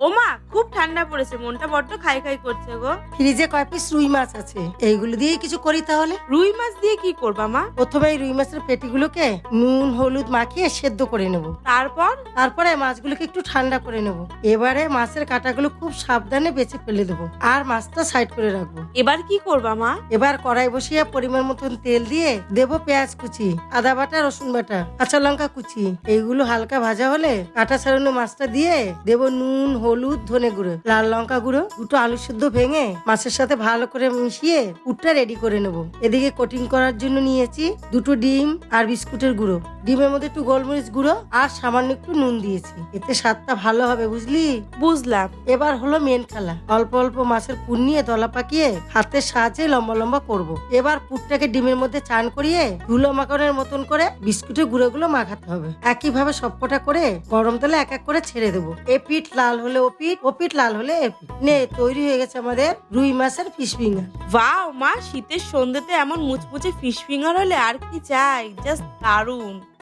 ওমা খুব ঠান্ডা পড়েছে মনটা বড্ড খাই খাই করছে গো। ফ্রিজে কয় পিস রুই মাছ আছে এইগুলো দিয়েই কিছু করি তাহলে? রুই মাছ দিয়ে কি করবা মা? প্রথমে এই রুই মাছের পেটিগুলোকে নুন হলুদ মাখিয়ে সেদ্ধ করে নেব। তারপর? তারপরে মাছগুলোকে একটু ঠান্ডা করে নেব। এবারে মাছের কাঁটাগুলো খুব সাবধানে বেছে ফেলে দেবো আর মাছটা সাইড করে রাখব। এবার কি করবা মা? এবার কড়াই বসিয়ে পরিমাণ মতন তেল দিয়ে দেব পেঁয়াজ কুচি আদা বাটা রসুন বাটা কাঁচা লঙ্কা কুচি। এইগুলো হালকা ভাজা হলে কাঁটা ছাড়ানো মাছটা দিয়ে দেব নুন হলুদ ধনে গুঁড়ো লাল লঙ্কা গুঁড়ো দুটো আলু সিদ্ধ ভেঙে মাছের সাথে ভালো করে মিশিয়ে পুরটা রেডি করে নেব। এদিকে কোটিং করার জন্য নিয়েছি দুটো ডিম আর বিস্কুটের গুঁড়ো। ডিমের মধ্যে একটু গোলমরিচ গুঁড়ো আর সামান্য একটু নুন দিয়েছি। এতে স্বাদটা ভালো হবে বুঝলি? বুঝলাম। এবার হলো মেন খেলা। অল্প অল্প মাছের পুর নিয়ে দলা পাকিয়ে হাতের সাহায্যে লম্বা লম্বা করব। এবার পুরটাকে ডিমের মধ্যে চান করিয়ে ধুলো মাখনের মতন করে বিস্কুটের গুঁড়োগুলো মাখাতে হবে। একইভাবে সবকটা করে গরম তেলে এক এক করে ছেড়ে দেবো। এ পিঠ লাল হলে ও ওপিট ওপিট লাল হলে এপিট নে, তৈরি হয়ে গেছে আমাদের রুই মাছের ফিশ ফিঙ্গার। বাহ মা, শীতের সন্ধ্যেতে এমন মুচমুচে ফিশ ফিঙ্গার হলে আর কি চাই? জাস্ট দারুণ